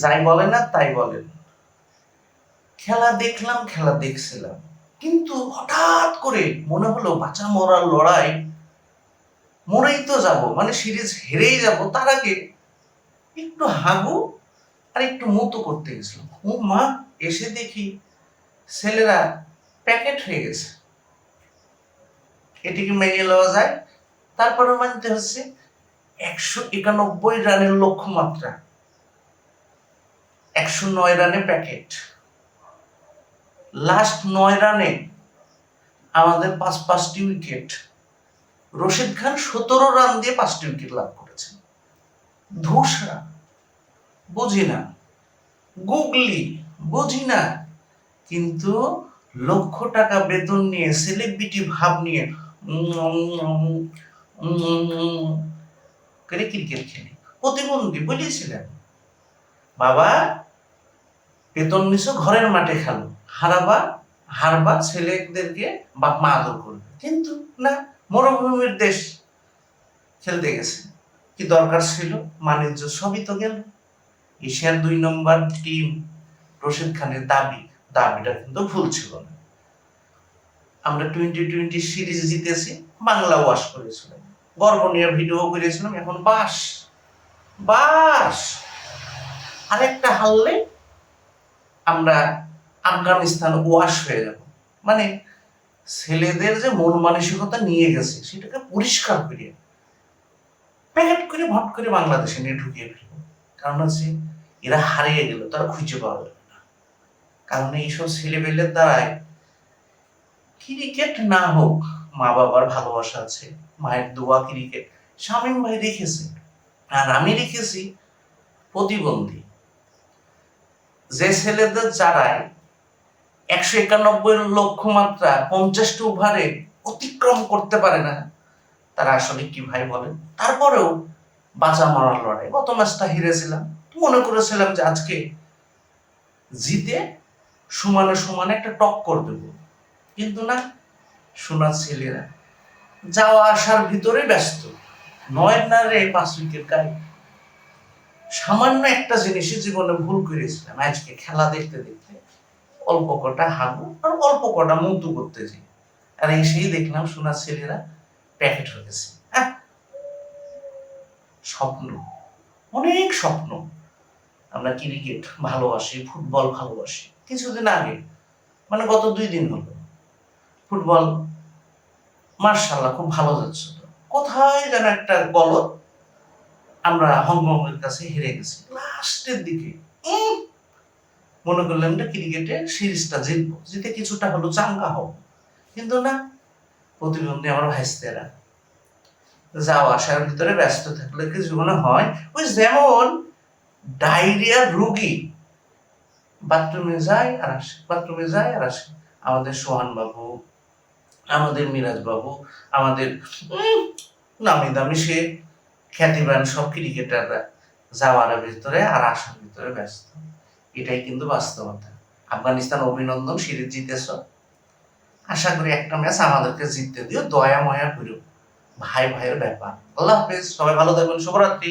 যাই বলে না, তাই বলেন খেলা দেখলাম, খেলা দেখছিলাম। কিন্তু হঠাৎ করে মনে হলো, বাঁচা মরার লড়াই, মরেই তো যাব মানে সিরিজ হেরেই যাব। তার আগে একটু হাগু আর একটু মতো করতে গেছিলাম। ও মা, এসে দেখি ছেলেরা প্যাকেট হয়ে গেছে। এটিকে মেনে লওয়া যায়। তারপরে মানতে হচ্ছে একশো একানব্বই রানের লক্ষ্যমাত্রা। একশো নয় রানে প্যাকেট। লাস্ট নয় রানে আমাদের পাঁচ, পাঁচটি উইকেট। রশিদ খান সতেরো রান দিয়ে পাঁচটি উইকেট লাভ করেছেন। ধূসরা, বুঝি না। গুগলি, বুঝি না। কিন্তু লক্ষ টাকা বেতন নিয়ে সেলিব্রিটি ভাব নিয়ে করে ক্রিকেট খেলি। প্রতিবন্ধী, বলেছিলেন। বাবা বেতন নিছো, ঘরের মাঠে খেলো। হারাবা, হারবা, ছেলেদেরকে বাপ মা আদর করবে। কিন্তু না, মরুভূমির দেশ খেলতে গেছে। কি দরকার ছিল? বাণিজ্য, সবই তো গেল। এশিয়ার দুই নম্বর টিম রশিদ খানের দাবি। দাবিটা কিন্তু ভুল ছিল না। আমরা টোয়েন্টি টোয়েন্টি সিরিজ জিতেছি, বাংলা ওয়াশ করেছিলাম। গর্ব নিয়ে ভিডিও করেছিলাম, এখন বাস। বাস! আরেকটা হারলে আমরা আফগানিস্তান ওয়াশ হয়ে যাব। মানে ছেলেদের যে মন মানসিকতা নিয়ে গেছে, সেটাকে পরিষ্কার করে প্যাকেট করে ভট করে বাংলাদেশে নিয়ে ঢুকিয়ে ফেলব। কারণ হচ্ছে এরা হারিয়ে গেল, তারা খুঁজে পাওয়া যাবে না। কারণ এইসব ছেলেবেলের দ্বারাই ক্রিকেট না হোক মা বাবার ভালোবাসা আছে, মায়ের দোয়া ক্রিকেট, শামীম ভাই রেখেছে। আর আমি রেখেছি প্রতিবন্ধী। যে ছেলেদের যারাই একশো একানব্বই লক্ষ্যমাত্রা পঞ্চাশটা ওভারে অতিক্রম করতে পারে না, তারা আসলে কি ভাই বলেন তারপরেও বাঁচা মরার লড়াই। গত ম্যাচটা হেরেছিলাম। মনে করেছিলাম যে আজকে জিতে সমানে সমানে একটা টক্কর দেব। কিন্তু না, সোনার ছেলেরা যাওয়া আসার ভিতরে ব্যস্ত। নয় না রে পাঁচ উইকেট গায়ে। সামান্য একটা জিনিসই জীবনে ভুল করেছিলাম। আজকে খেলা দেখতে দেখতে অল্প কটা হাগু আর অল্প কটা মুতু করতে যাই আর এসেই দেখলাম সোনার ছেলেরা প্যাকেট হয়ে গেছে হ্যাঁ স্বপ্ন। অনেক স্বপ্ন। আমরা ক্রিকেট ভালোবাসি, ফুটবল ভালোবাসি। কিছুদিন আগে মানে গত দুই দিন হলো, ফুটবল মার্শাল্লাহ খুব ভালো যাচ্ছে। কোথায় যেন একটা গলত আমরা হংকংয়ের কাছে হেরে গেছি। লাস্টের দিকে মনে করলাম যে ক্রিকেটে সিরিজটা জিতবো। জিতে কিছুটা হলো চাঙ্গা হব কিন্তু না প্রতিবন্ধী আমার ভাইস্তেরা যাওয়া আসার ভিতরে ব্যস্ত থাকলে কি জীবনে হয়। ওই যেমন ডায়রিয়া রুগী, বাথরুমে যায় আর আসে, বাথরুমে যায় আর আসে। আমাদের সোহান বাবু, আমাদের মিরাজ বাবু, আমাদের নামি দামি সে খ্যাতিবান সব ক্রিকেটাররা যাওয়ার ভিতরে আর আসার ভিতরে ব্যস্ত। এটাই কিন্তু বাস্তবতা। আফগানিস্তান অভিনন্দন, সিরিজ জিতেছ। আশা করি একটা ম্যাচ আমাদেরকে জিততে দিও, দয়া, ময়া করো ভাই, ভাইয়ের ব্যাপার। আল্লাহ হাফেজ, সবাই ভালো থাকবেন, শুভরাত্রি।